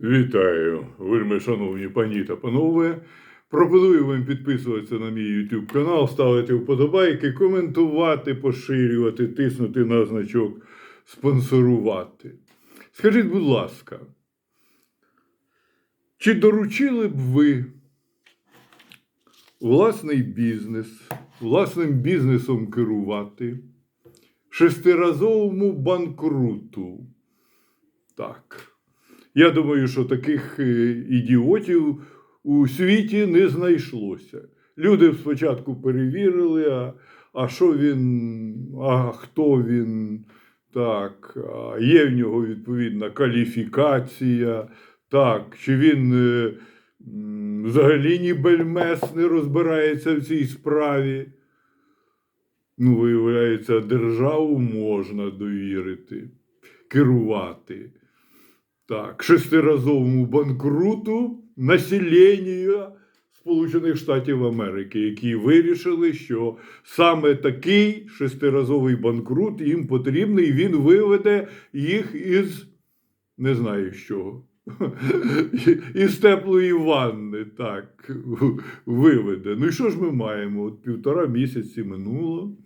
Вітаю, вельми шановні пані та панове. Пропоную вам підписуватися на мій YouTube канал, ставити вподобайки, коментувати, поширювати, тиснути на значок спонсорувати. Скажіть, будь ласка, чи доручили б ви власний бізнес, власним бізнесом керувати шестиразовому банкруту? Так. Я думаю, що таких е, ідіотів у світі не знайшлося. Люди спочатку перевірили, а, а що він, а хто він, так, а є в нього відповідна кваліфікація, так, чи він е, взагалі ні бельмес не розбирається в цій справі. Ну, виявляється, державу можна довірити, керувати. Так, шестиразовому банкруту населення Сполучених Штатів Америки, які вирішили, що саме такий шестиразовий банкрут їм потрібний, і він виведе їх із не знаю чого. Із теплої ванни, так, виведе. Ну і що ж ми маємо? От півтора місяці минуло.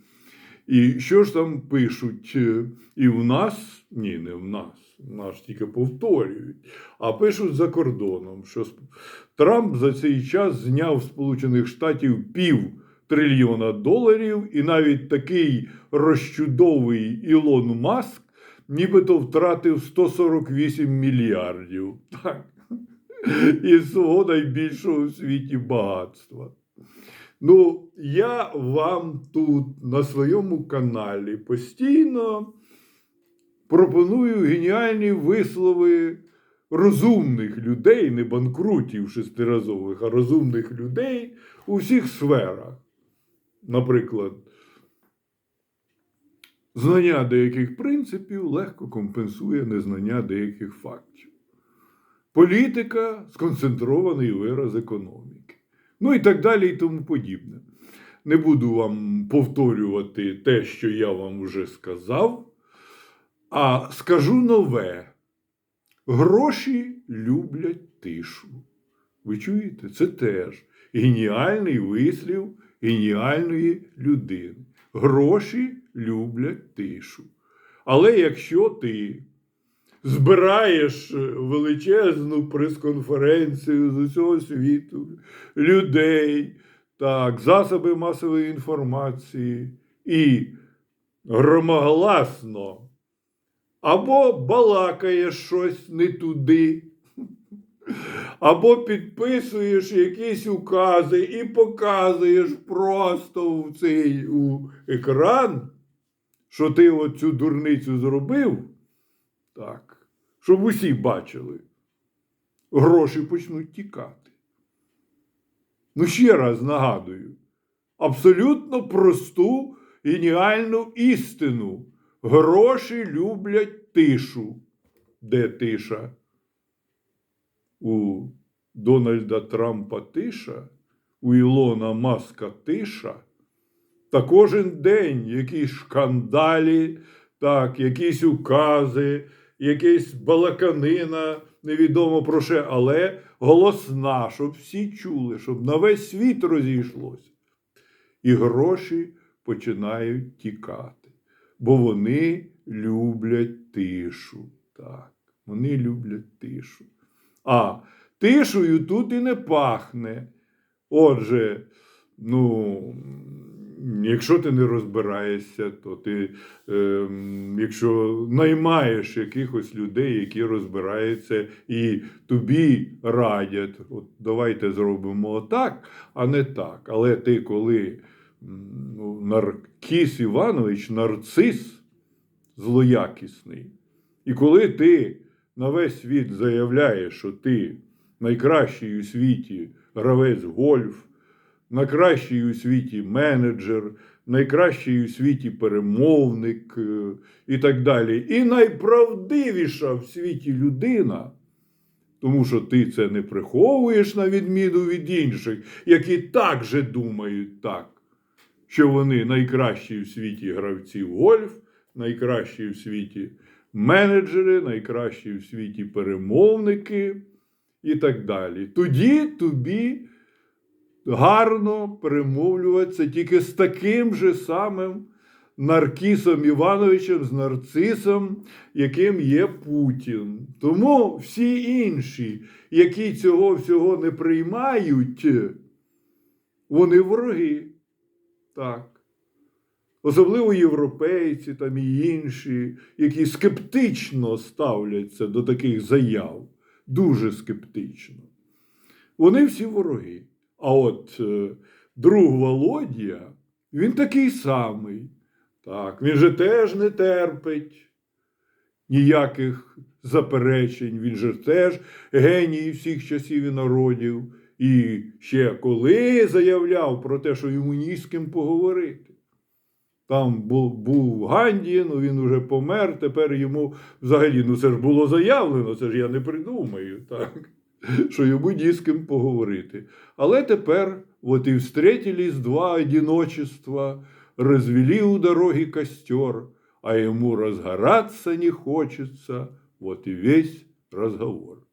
І що ж там пишуть? Е, І в нас, ні, не в нас, нас тільки повторюють, а пишуть за кордоном, що Трамп за цей час зняв Сполучених Штатів пів трильйона доларів, і навіть такий розчудовий Ілон Маск нібито втратив 148 мільярдів. Так. Із свого найбільшого в світі багатства. Ну, я вам тут на своєму каналі постійно пропоную геніальні вислови розумних людей, не банкрутів шестиразових, а розумних людей у всіх сферах. Наприклад, знання деяких принципів легко компенсує незнання деяких фактів. Політика сконцентрований вираз економіки. Ну і так далі, і тому подібне. Не буду вам повторювати те, що я вам вже сказав, а скажу нове. Гроші люблять тишу. Ви чуєте? Це теж геніальний вислів геніальної людини. Гроші люблять тишу. Але якщо ти збираєш е, величезну прес-конференцію з усього світу, людей, так, засоби масової інформації і громогласно або балакаєш щось не туди, або підписуєш якісь укази і показуєш просто в цей у екран, що ти оцю дурницю зробив, так, щоб усі бачили, гроші почнуть тікати. Ну, ще раз нагадую, абсолютно просту геніальну істину. Гроші люблять тишу. Де тиша? У Дональда Трампа тиша, у Ілона Маска тиша. Та кожен день якісь шкандалі, так, якісь укази, якась балаканина, невідомо про що, але голосна, щоб всі чули, щоб на весь світ розійшлося. І гроші починають тікати, бо вони люблять тишу. Так, вони люблять тишу. А тишою тут і не пахне. Отже, ну, якщо ти не розбираєшся, то ти, е, якщо наймаєш якихось людей, які розбираються, і тобі радять, от давайте зробимо отак, а не так. Але ти, коли Наркіс Іванович, нарцис злоякісний, і коли ти на весь світ заявляєш, що ти найкращий у світі гравець гольф, найкращий у світі менеджер, найкращий у світі перемовник е, і так далі. І найправдивіша в світі людина, тому що ти це не приховуєш на відміну від інших, які так же думають так, що вони найкращі в світі гравці в гольф, найкращі в світі менеджери, найкращі в світі перемовники і так далі. Тоді тобі гарно перемовлюватися тільки з таким же самим Наркісом Івановичем, з нарцисом, яким є Путін. Тому всі інші, які цього всього не приймають, вони вороги. Так. Особливо європейці там і інші, які скептично ставляться до таких заяв. Дуже скептично. Вони всі вороги. А от е, друг Володя, він такий самий. Так, він же теж не терпить ніяких заперечень. Він же теж геній всіх часів і народів. І ще коли заявляв про те, що йому ні з ким поговорити. Там був, був ну він уже помер. Тепер йому взагалі, ну це ж було заявлено, це ж я не придумаю, так? що йому ні з ким поговорити. Але тепер, от і встретились два одиночества, развели у дороги костер, а ему разгораться не хочется, вот и весь разговор.